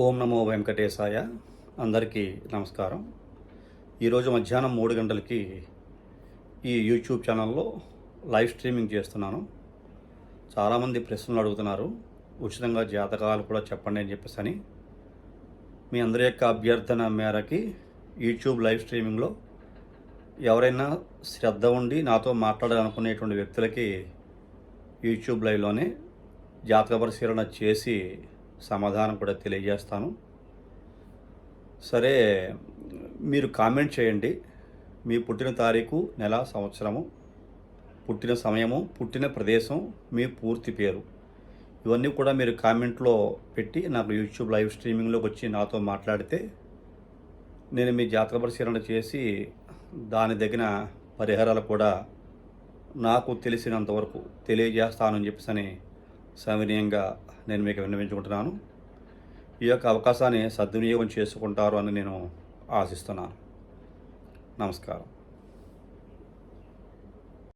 ఓం నమో వెంకటేశాయ. అందరికీ నమస్కారం. ఈరోజు మధ్యాహ్నం మూడు గంటలకి ఈ యూట్యూబ్ ఛానల్లో లైవ్ స్ట్రీమింగ్ చేస్తున్నాను. చాలామంది ప్రశ్నలు అడుగుతున్నారు. ఉచితంగా జాతకాలు కూడా చెప్పండి అని చెప్పేసి అని మీ అందరి యొక్క అభ్యర్థన మేరకి యూట్యూబ్ లైవ్ స్ట్రీమింగ్లో ఎవరైనా శ్రద్ధ ఉండి నాతో మాట్లాడాలనుకునేటువంటి వ్యక్తులకి యూట్యూబ్ లైవ్లోనే జాతక పరిశీలన చేసి సమాధానం కూడా తెలియజేస్తాను. సరే మీరు కామెంట్ చేయండి. మీ పుట్టిన తారీఖు నెల సంవత్సరము పుట్టిన సమయము పుట్టిన ప్రదేశం మీ పూర్తి పేరు. ఇవన్నీ కూడా మీరు కామెంట్లో పెట్టి నాకు యూట్యూబ్ లైవ్ స్ట్రీమింగ్లోకి వచ్చి నాతో మాట్లాడితే నేను మీ జాతక పరిశీలన చేసి దాని తగిన పరిహారాలు కూడా నాకు తెలిసినంతవరకు తెలియజేస్తానని చెప్పేసి అని నేను మీకు విన్నవించుకుంటున్నాను. ఈ యొక్క అవకాశాన్ని సద్వినియోగం చేసుకుంటారు అని నేను ఆశిస్తున్నాను. నమస్కారం.